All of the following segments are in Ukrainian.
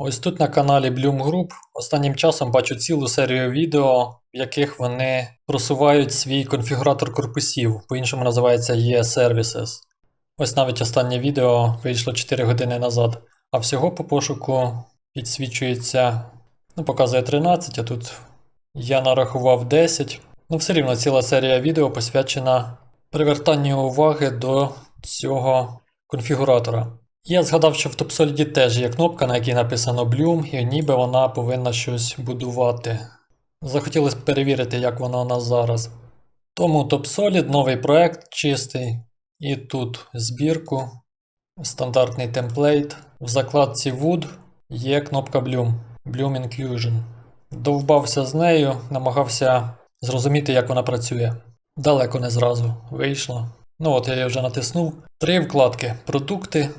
Ось тут на каналі Bloom Group останнім часом бачу цілу серію відео, в яких вони просувають свій конфігуратор корпусів, по-іншому називається E-Services. Ось навіть останнє відео вийшло 4 години назад, а всього по пошуку підсвічується, ну, показує 13, а тут я нарахував 10. Ну, все рівно ціла серія відео посвячена привертанню уваги до цього конфігуратора. Я згадав, що в TopSolid теж є кнопка, на якій написано Bloom, і ніби вона повинна щось будувати. Захотілося перевірити, як вона у нас зараз. Тому TopSolid, новий проект чистий. І тут збірку, стандартний темплейт. В закладці Wood є кнопка Bloom, Bloom Inclusion. Довбався з нею, намагався зрозуміти, як вона працює. Далеко не зразу вийшло. Ну от я її вже натиснув. Три вкладки: продукти,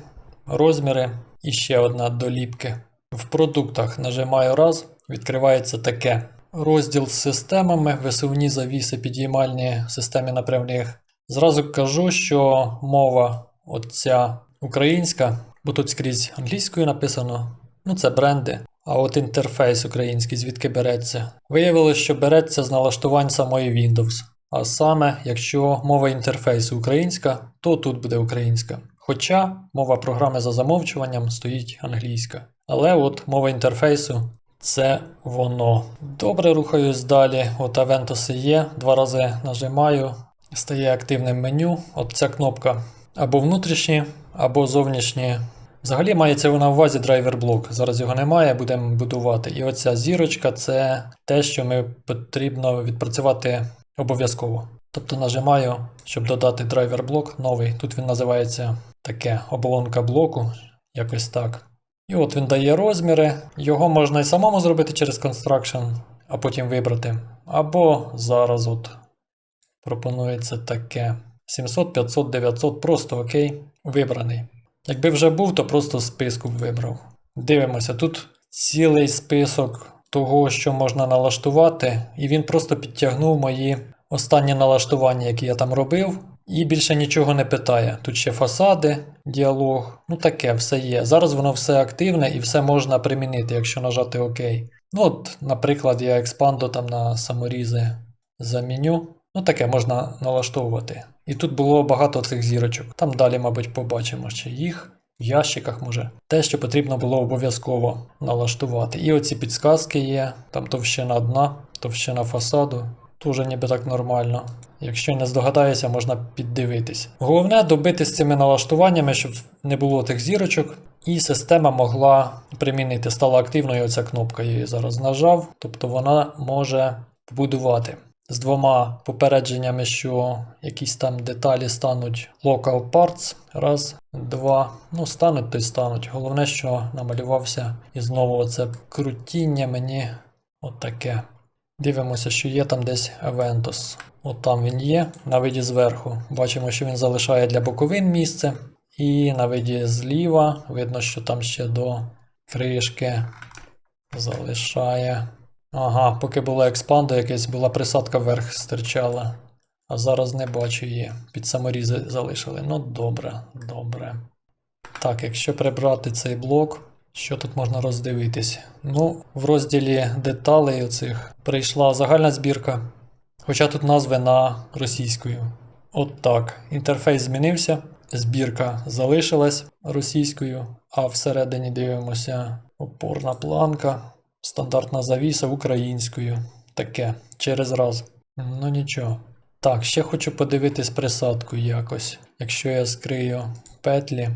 розміри і ще одна доліпки. В продуктах нажимаю раз, відкривається таке. Розділ з системами, висувні завіси, підіймальні системи напрямних. Зразу кажу, що мова оця українська, бо тут скрізь англійською написано. Ну, це бренди. А от інтерфейс український, звідки береться. Виявилося, що береться з налаштувань самої Windows. А саме, якщо мова інтерфейсу українська, то тут буде українська. Хоча мова програми за замовчуванням стоїть англійська. Але от мова інтерфейсу це воно. Добре рухаюсь далі. От Aventus є. Два рази нажимаю, стає активним меню. От ця кнопка або внутрішні, або зовнішні. Взагалі мається вона в увазі драйвер блок. Зараз його немає, будемо будувати. І оця зірочка це те, що ми потрібно відпрацювати обов'язково. Тобто нажимаю, щоб додати драйвер блок новий. Тут він називається таке оболонка блоку, якось так. І от він дає розміри. Його можна і самому зробити через Construction, а потім вибрати. Або зараз от пропонується таке. 700, 500, 900, просто окей, вибраний. Якби вже був, то просто списку б вибрав. Дивимося, тут цілий список того, що можна налаштувати, і він просто підтягнув мої останні налаштування, які я там робив, і більше нічого не питає. Тут ще фасади, діалог, ну таке все є. Зараз воно все активне і все можна примінити, якщо нажати ОК. Ну от, наприклад, я експанду там на саморізи заміню. Ну таке можна налаштовувати. І тут було багато цих зірочок. Там далі, мабуть, побачимо ще їх. В ящиках може. Те, що потрібно було обов'язково налаштувати. І оці підсказки є, там товщина дна, товщина фасаду. Тоже ніби так нормально. Якщо не здогадаєшся, можна піддивитись. Головне добити з цими налаштуваннями, щоб не було тих зірочок, і система могла примінити. Стала активною оця кнопка. Я її зараз нажав, тобто вона може побудувати. З двома попередженнями, що якісь там деталі стануть local parts. Раз, два. Ну, стануть, то й стануть. Головне, що намалювався. І знову це крутіння мені отаке. Дивимося, що є там десь Aventus. От там він є, на виді зверху. Бачимо, що він залишає для боковин місце. І на виді зліва видно, що там ще до кришки залишає. Ага, поки було експандо, якась була присадка вверх стирчала. А зараз не бачу її. Під саморізи залишили. Ну, добре, добре. Так, якщо прибрати цей блок, що тут можна роздивитись? Ну, в розділі деталей оцих прийшла загальна збірка. Хоча тут назви на російською. От так. Інтерфейс змінився, збірка залишилась російською, а всередині дивимося опорна планка, стандартна завіса українською. Таке, через раз. Ну нічого. Так, ще хочу подивитись присадку якось. Якщо я скрию петлі,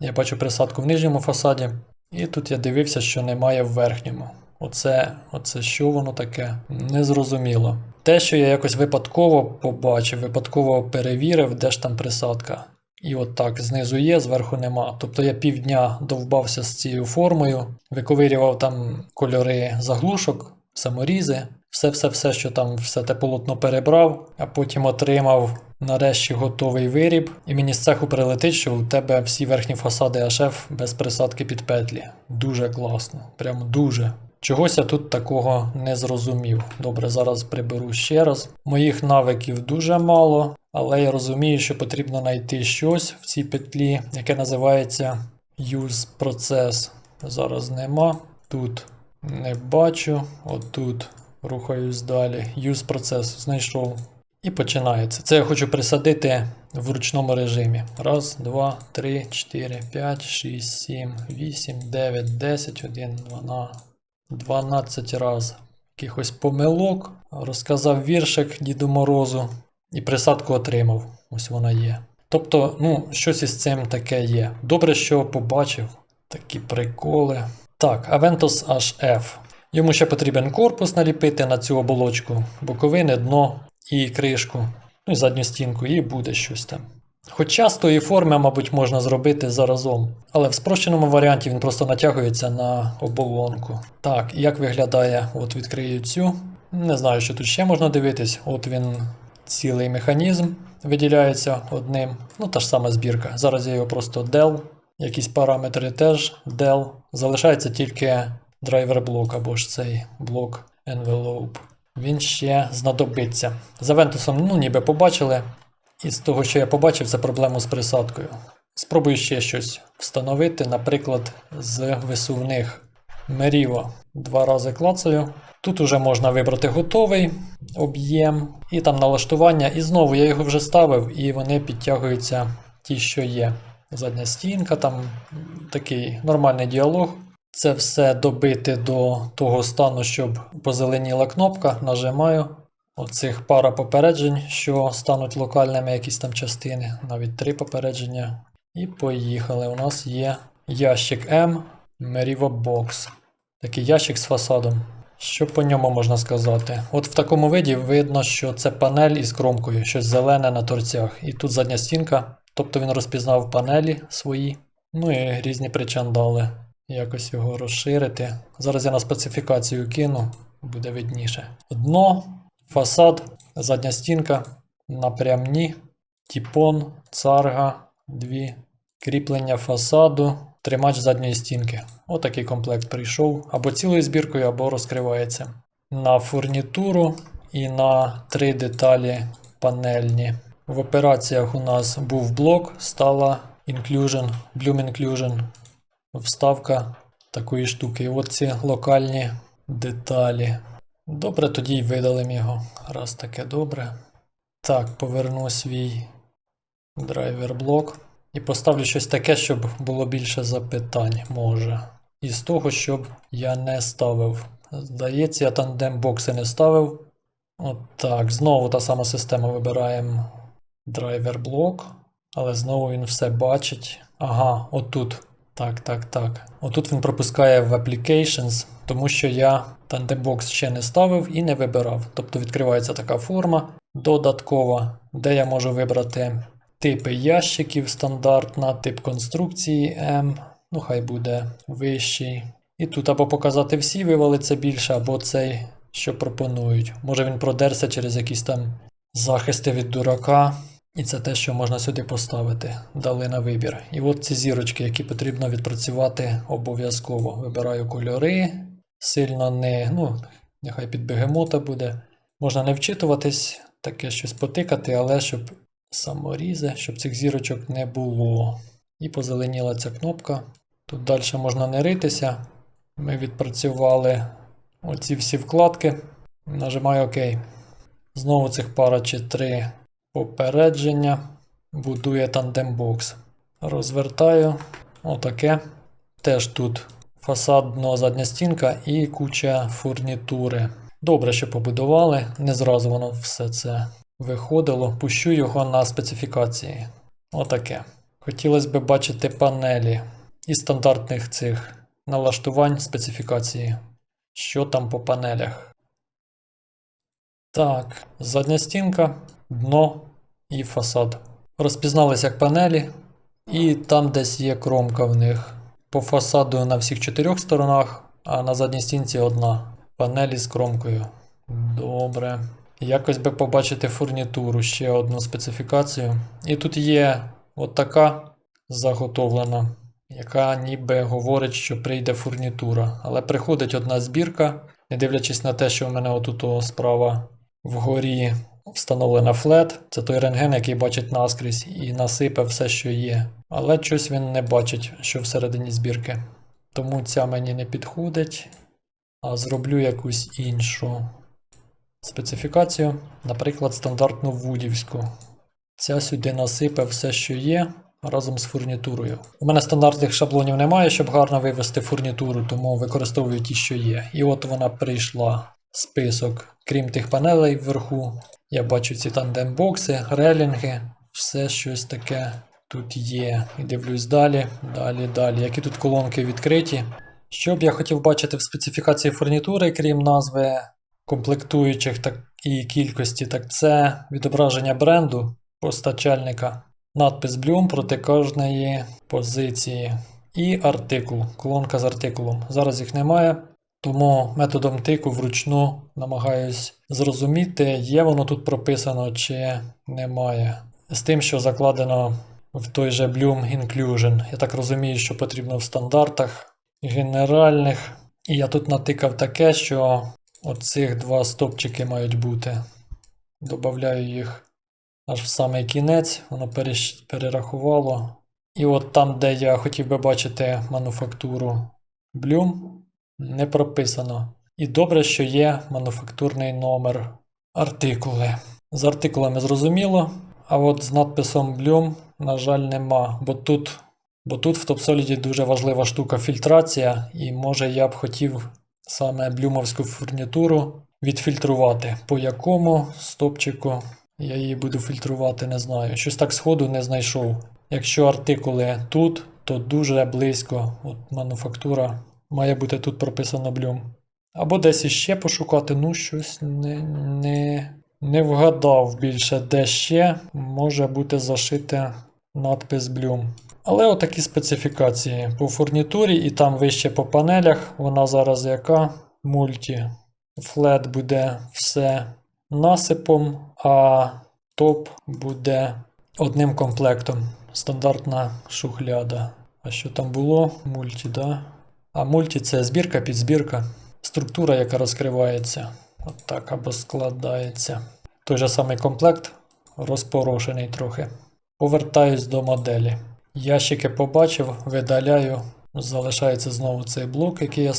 я бачу присадку в нижньому фасаді, і тут я дивився, що немає в верхньому. Оце, оце що воно таке? Незрозуміло. Те, що я якось випадково побачив, випадково перевірив, де ж там присадка. І от так, знизу є, зверху нема. Тобто я півдня довбався з цією формою, виковирював там кольори заглушок, саморізи, все-все-все, що там все те полотно перебрав, а потім отримав нарешті готовий виріб. І мені з цеху прилетить, що у тебе всі верхні фасади HF без присадки під петлі. Дуже класно, прям дуже. Чогось я тут такого не зрозумів. Добре, зараз приберу ще раз. Моїх навиків дуже мало, але я розумію, що потрібно знайти щось в цій петлі, яке називається Use Process. зараз нема. Тут не бачу. Отут рухаюсь далі. Use процес знайшов. І починається. Це я хочу присадити в ручному режимі. Раз, два, три, чотири, п'ять, шість, сім, вісім, дев'ять, десять, один, дванадцять. 12 раз якихось помилок. Розказав віршик Діду Морозу і присадку отримав. Ось вона є. Тобто, ну, щось із цим таке є. Добре, що побачив. Такі приколи. Так, Aventus HF. Йому ще потрібен корпус наліпити на цю оболочку, боковини, дно і кришку, ну і задню стінку, і буде щось там. Хоча з тої форми, мабуть, можна зробити заразом. Але в спрощеному варіанті він просто натягується на оболонку. Так, як виглядає, от відкрию цю. Не знаю, що тут ще можна дивитись. От він цілий механізм виділяється одним. Ну, та ж сама збірка. Зараз я його просто del. Якісь параметри теж del. Залишається тільки драйвер блок або ж цей блок envelope. Він ще знадобиться. За Вентусом, ну, ніби побачили. І з того, що я побачив, це проблему з присадкою. Спробую ще щось встановити, наприклад, з висувних Меріво. Два рази клацаю. Тут уже можна вибрати готовий об'єм і там налаштування. І знову я його вже ставив, і вони підтягуються ті, що є. Задня стінка, там такий нормальний діалог. Це все добити до того стану, щоб позеленіла кнопка. Нажимаю. Оцих пара попереджень, що стануть локальними якісь там частини, навіть три попередження. І поїхали. У нас є ящик M Meriva Box. Такий ящик з фасадом. Що по ньому можна сказати? От в такому виді видно, що це панель із кромкою, щось зелене на торцях. І тут задня стінка. Тобто він розпізнав панелі свої. Ну і різні причандали. Якось його розширити. Зараз я на специфікацію кину, буде видніше. Дно, фасад, задня стінка, напрямні, тіпон, царга, дві, кріплення фасаду, тримач задньої стінки. Отакий комплект прийшов. Або цілою збіркою, або розкривається. На фурнітуру і на три деталі панельні. В операціях у нас був блок, стала Inclusion, Bloom Inclusion, вставка такої штуки. І от ці локальні деталі. Добре, тоді й видалимо його. Раз таке добре. Так, поверну свій драйвер блок. І поставлю щось таке, щоб було більше запитань, може. І з того, щоб я не ставив. Здається, я тандем бокси не ставив. От так, знову та сама система вибираємо драйвер блок. Але знову він все бачить. Ага, отут. Так, так, так. Отут він пропускає в Applications, тому що я Tandembox ще не ставив і не вибирав. Тобто відкривається така форма додаткова, де я можу вибрати типи ящиків стандартна, тип конструкції M, ну хай буде вищий. І тут або показати всі, вивалиться більше, або цей, що пропонують. Може він продерся через якісь там захисти від дурака. І це те, що можна сюди поставити. Дали на вибір. І от ці зірочки, які потрібно відпрацювати обов'язково. Вибираю кольори, сильно не, ну, нехай під бегемота буде. Можна не вчитуватись, таке щось потикати, але щоб саморізи, щоб цих зірочок не було. І позеленіла ця кнопка. Тут далі можна не ритися. Ми відпрацювали оці всі вкладки. Нажимаю ОК. Знову цих пара чи три Попередження. Будує тандембокс. Розвертаю. Отаке. Теж тут фасад, дно, задня стінка і куча фурнітури. Добре, що побудували. Не зразу воно все це виходило. Пущу його на специфікації. Отаке. Хотілося б бачити панелі і стандартних цих налаштувань специфікації. Що там по панелях? Так, задня стінка, дно і фасад. Розпізнались як панелі, і там десь є кромка в них. По фасаду на всіх чотирьох сторонах, а на задній стінці одна. Панелі з кромкою. Добре. Якось би побачити фурнітуру, ще одну специфікацію. І тут є от така заготовлена, яка ніби говорить, що прийде фурнітура. Але приходить одна збірка, не дивлячись на те, що в мене отут справа вгорі встановлена флет. Це той рентген, який бачить наскрізь і насипе все, що є. Але щось він не бачить, що всередині збірки. тому ця мені не підходить. А зроблю якусь іншу специфікацію, наприклад, стандартну вудівську. Ця сюди насипе все, що є, разом з фурнітурою. У мене стандартних шаблонів немає, щоб гарно вивести фурнітуру, тому використовую ті, що є. І от вона прийшла список, крім тих панелей вверху. Я бачу ці тандембокси, релінги, все щось таке тут є. І дивлюсь далі, далі, далі. Які тут колонки відкриті. Що б я хотів бачити в специфікації фурнітури, крім назви комплектуючих так, і кількості, так це відображення бренду постачальника, надпис Bloom проти кожної позиції і артикул, колонка з артикулом. Зараз їх немає, тому методом тику вручну намагаюсь зрозуміти, є воно тут прописано чи немає. З тим, що закладено в той же Bloom Inclusion. Я так розумію, що потрібно в стандартах генеральних. І я тут натикав таке, що оцих два стопчики мають бути. Добавляю їх аж в самий кінець, воно перерахувало. І от там, де я хотів би бачити мануфактуру Bloom, не прописано. І добре, що є мануфактурний номер артикули. З артикулами зрозуміло, а от з надписом Bloom, на жаль, нема. Бо тут, бо тут в TopSolid дуже важлива штука фільтрація, і може я б хотів саме блюмовську фурнітуру відфільтрувати. По якому стопчику я її буду фільтрувати, не знаю. Щось так сходу не знайшов. Якщо артикули тут, то дуже близько. От мануфактура має бути тут прописано блюм. Або десь іще пошукати, ну щось не, не, не вгадав більше, де ще може бути зашите надпис Bloom. Але отакі специфікації по фурнітурі і там вище по панелях. Вона зараз яка? Мульті. Флет буде все насипом, а топ буде одним комплектом. Стандартна шухляда. А що там було? Мульті, да? А мульті це збірка, підзбірка. Структура, яка розкривається. От або складається. Той же самий комплект, розпорошений трохи. Повертаюсь до моделі. Ящики побачив, видаляю. Залишається знову цей блок, який я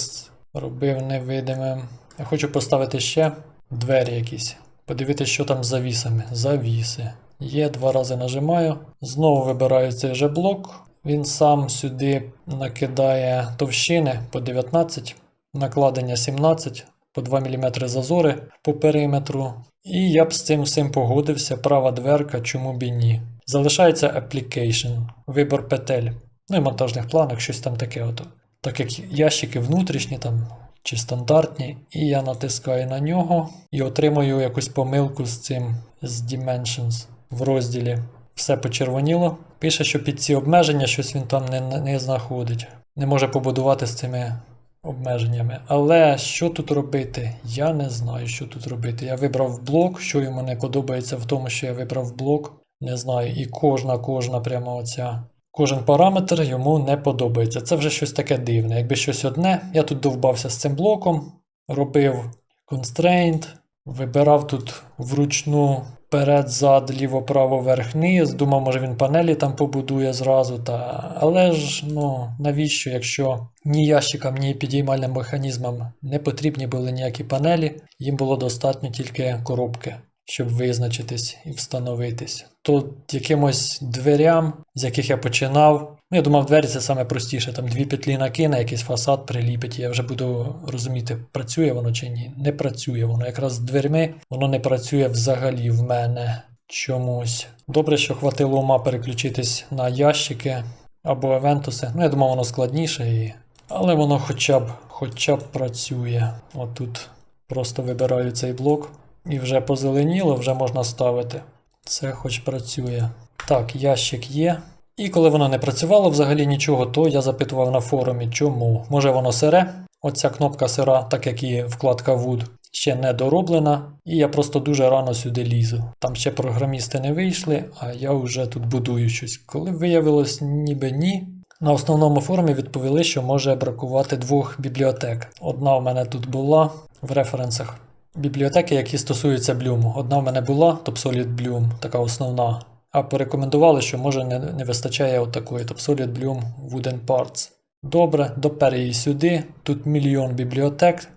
робив невидимим. Я хочу поставити ще двері якісь. Подивитися, що там з завісами. Завіси. Є, два рази нажимаю. Знову вибираю цей же блок. Він сам сюди накидає товщини по 19, накладення 17, по 2 мм зазори по периметру. І я б з цим всім погодився. Права дверка, чому б і ні. Залишається Application, вибор петель. Ну і монтажних планах, щось там таке. От. Так як ящики внутрішні там чи стандартні, і я натискаю на нього і отримую якусь помилку з цим з Dimensions в розділі. Все почервоніло. Пише, що під ці обмеження щось він там не, не знаходить. Не може побудувати з цими обмеженнями. Але що тут робити? Я не знаю, що тут робити. Я вибрав блок, що йому не подобається в тому, що я вибрав блок. Не знаю, і кожна, кожна прямо оця. Кожен параметр йому не подобається. Це вже щось таке дивне. Якби щось одне, я тут довбався з цим блоком, робив constraint, вибирав тут вручну вперед, зад, ліво, право, верх, низ. Думав, може він панелі там побудує зразу. Та... Але ж ну, навіщо, якщо ні ящикам, ні підіймальним механізмам не потрібні були ніякі панелі, їм було достатньо тільки коробки щоб визначитись і встановитись. Тут якимось дверям, з яких я починав. Ну, я думав, двері це саме простіше. Там дві петлі накине, якийсь фасад приліпить, я вже буду розуміти, працює воно чи ні. Не працює воно. Якраз з дверми воно не працює взагалі в мене чомусь. Добре, що хватило ума переключитись на ящики або евентуси. Ну, я думав, воно складніше, і... але воно хоча б, хоча б працює. Отут просто вибираю цей блок. І вже позеленіло, вже можна ставити. Це хоч працює. Так, ящик є. І коли воно не працювало взагалі нічого, то я запитував на форумі, чому. Може воно сире? Оця кнопка сира, так як і вкладка Wood, ще не дороблена. І я просто дуже рано сюди лізу. Там ще програмісти не вийшли, а я вже тут будую щось. Коли виявилось, ніби ні. На основному форумі відповіли, що може бракувати двох бібліотек. Одна у мене тут була в референсах. Бібліотеки, які стосуються Bloom. Одна в мене була TopSolid Bloom, така основна. А порекомендували, що може не, не вистачає от такої TopSolid Bloom Wooden Parts. Добре, допер її сюди. Тут мільйон бібліотек.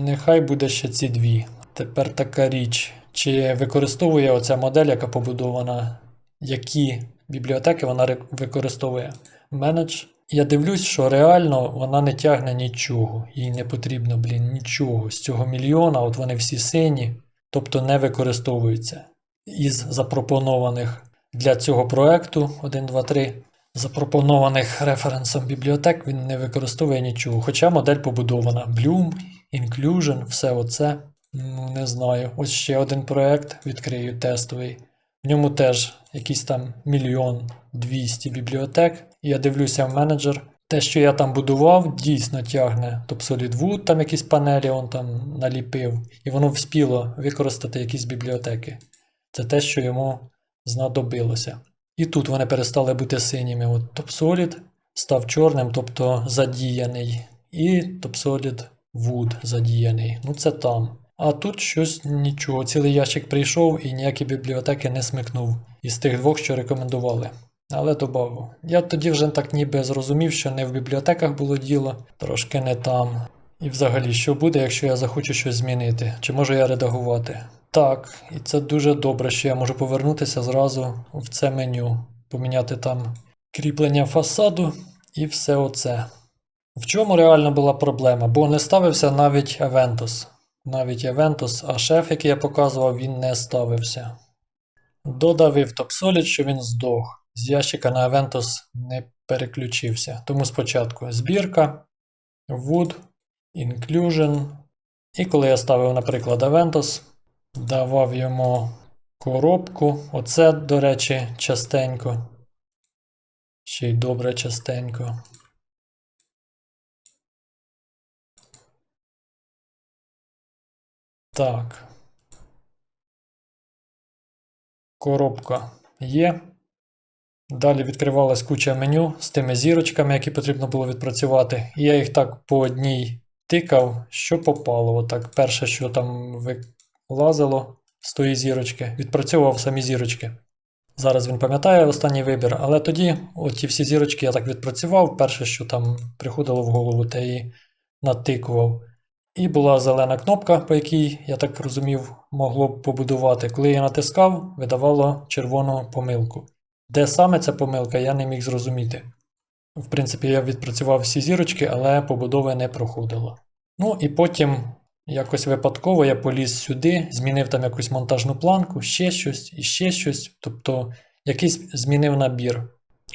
Нехай буде ще ці дві. Тепер така річ. Чи використовує оця модель, яка побудована, які бібліотеки вона використовує? Менедж. Я дивлюсь, що реально вона не тягне нічого. Їй не потрібно, блін, нічого. З цього мільйона, от вони всі сині, тобто не використовуються. Із запропонованих для цього проекту 1, 2, 3 запропонованих референсом бібліотек він не використовує нічого. Хоча модель побудована. Bloom, Inclusion, все оце. Ну, не знаю. Ось ще один проект відкрию тестовий. В ньому теж якийсь там мільйон двісті бібліотек. Я дивлюся в менеджер. Те, що я там будував, дійсно тягне. Тобто SolidWood, там якісь панелі он там наліпив, і воно вспіло використати якісь бібліотеки. Це те, що йому знадобилося. І тут вони перестали бути синіми. От TopSolid став чорним, тобто задіяний. І TopSolid Wood задіяний. Ну це там. А тут щось нічого. Цілий ящик прийшов і ніякі бібліотеки не смикнув із тих двох, що рекомендували. Але добавив. Я тоді вже так ніби зрозумів, що не в бібліотеках було діло, трошки не там. І взагалі, що буде, якщо я захочу щось змінити? Чи можу я редагувати? Так, і це дуже добре, що я можу повернутися зразу в це меню, поміняти там кріплення фасаду і все оце. В чому реально була проблема? Бо не ставився навіть Aventus. Навіть Aventus, а шеф, який я показував, він не ставився. Додавив TopSolid, що він здох. З ящика на Aventus не переключився. Тому спочатку збірка, Wood, Inclusion. І коли я ставив, наприклад, Aventus, давав йому коробку. Оце, до речі, частенько. Ще й добре частенько. Так. Коробка є. Далі відкривалась куча меню з тими зірочками, які потрібно було відпрацювати. І я їх так по одній тикав, що попало. Отак, перше, що там вилазило з тої зірочки, відпрацьовував самі зірочки. Зараз він пам'ятає останній вибір, але тоді оті всі зірочки я так відпрацював. Перше, що там приходило в голову, те і натикував. І була зелена кнопка, по якій, я так розумів, могло б побудувати. Коли я натискав, видавало червону помилку. Де саме ця помилка, я не міг зрозуміти. В принципі, я відпрацював всі зірочки, але побудови не проходило. Ну і потім якось випадково я поліз сюди, змінив там якусь монтажну планку, ще щось і ще щось. Тобто якийсь змінив набір.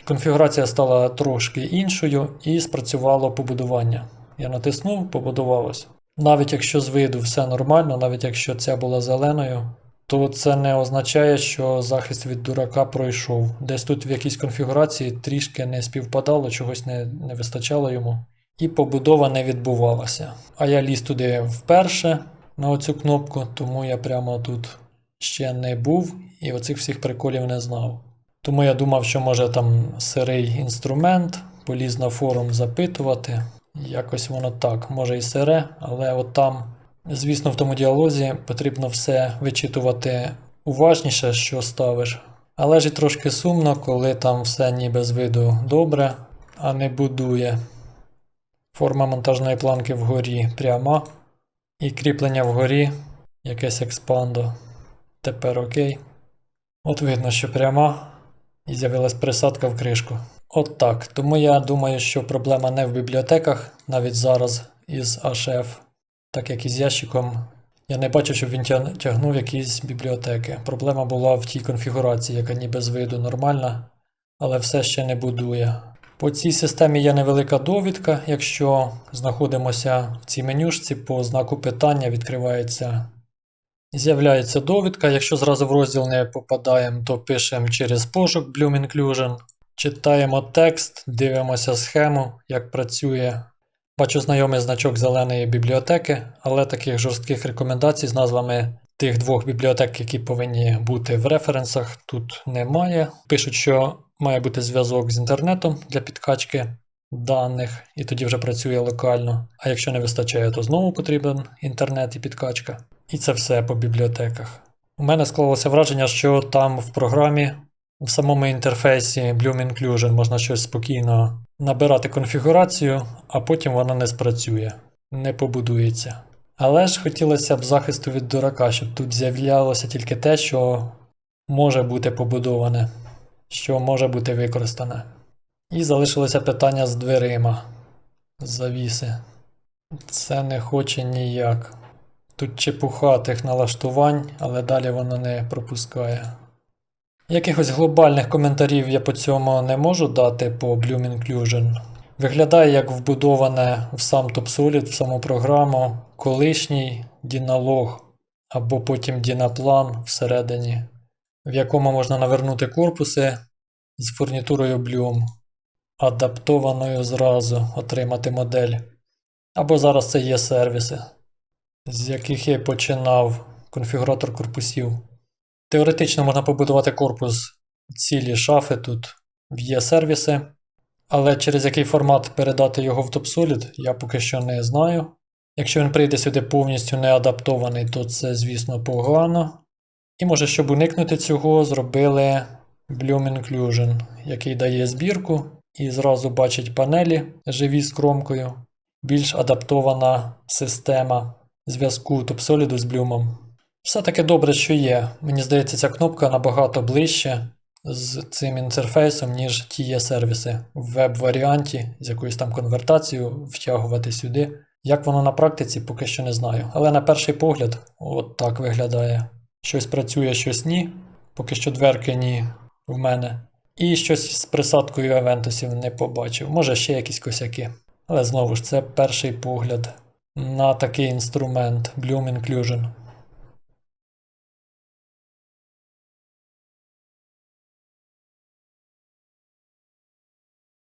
Конфігурація стала трошки іншою і спрацювало побудування. Я натиснув, побудувалось. Навіть якщо з виду все нормально, навіть якщо ця була зеленою, то це не означає, що захист від дурака пройшов. Десь тут в якійсь конфігурації трішки не співпадало, чогось не, не вистачало йому. І побудова не відбувалася. А я ліз туди вперше на оцю кнопку, тому я прямо тут ще не був і оцих всіх приколів не знав. Тому я думав, що може там сирий інструмент, поліз на форум запитувати. Якось воно так, може і сире, але от там, звісно, в тому діалозі потрібно все вичитувати уважніше, що ставиш. Але ж і трошки сумно, коли там все ніби з виду добре, а не будує. Форма монтажної планки вгорі пряма. І кріплення вгорі якесь експандо. Тепер окей. От видно, що пряма. І з'явилась присадка в кришку. От так. Тому я думаю, що проблема не в бібліотеках, навіть зараз із HF, так як і з ящиком. Я не бачу, щоб він тягнув якісь бібліотеки. Проблема була в тій конфігурації, яка ніби з виду нормальна, але все ще не будує. По цій системі є невелика довідка. Якщо знаходимося в цій менюшці, по знаку питання відкривається З'являється довідка. Якщо зразу в розділ не попадаємо, то пишемо через пошук Bloom Inclusion. Читаємо текст, дивимося схему, як працює. Бачу знайомий значок зеленої бібліотеки, але таких жорстких рекомендацій з назвами тих двох бібліотек, які повинні бути в референсах, тут немає. Пишуть, що має бути зв'язок з інтернетом для підкачки даних, і тоді вже працює локально. А якщо не вистачає, то знову потрібен інтернет і підкачка. І це все по бібліотеках. У мене склалося враження, що там в програмі, в самому інтерфейсі Bloom Inclusion можна щось спокійно набирати конфігурацію, а потім вона не спрацює, не побудується. Але ж хотілося б захисту від дурака, щоб тут з'являлося тільки те, що може бути побудоване, що може бути використане. І залишилося питання з дверима. Завіси. Це не хоче ніяк. Тут чепуха тих налаштувань, але далі воно не пропускає. Якихось глобальних коментарів я по цьому не можу дати по Bloom Inclusion. Виглядає як вбудоване в сам TopSolid, в саму програму, колишній Dynalog або потім Dynaplан всередині, в якому можна навернути корпуси з фурнітурою Bloom, адаптованою зразу отримати модель. Або зараз це є сервіси, з яких я починав конфігуратор корпусів. Теоретично можна побудувати корпус цілі шафи тут в є сервіси, але через який формат передати його в TopSolid, я поки що не знаю. Якщо він прийде сюди повністю не адаптований, то це, звісно, погано. І може, щоб уникнути цього, зробили Bloom Inclusion, який дає збірку і зразу бачить панелі живі з кромкою. Більш адаптована система зв'язку TopSolid з Bloom. Все-таки добре, що є. Мені здається, ця кнопка набагато ближче з цим інтерфейсом, ніж ті є сервіси в веб-варіанті з якоюсь там конвертацією втягувати сюди. Як воно на практиці, поки що не знаю. Але на перший погляд, от так виглядає. Щось працює, щось ні. Поки що дверки ні в мене. І щось з присадкою Авентусів не побачив. Може ще якісь косяки. Але знову ж це перший погляд на такий інструмент Bloom Inclusion.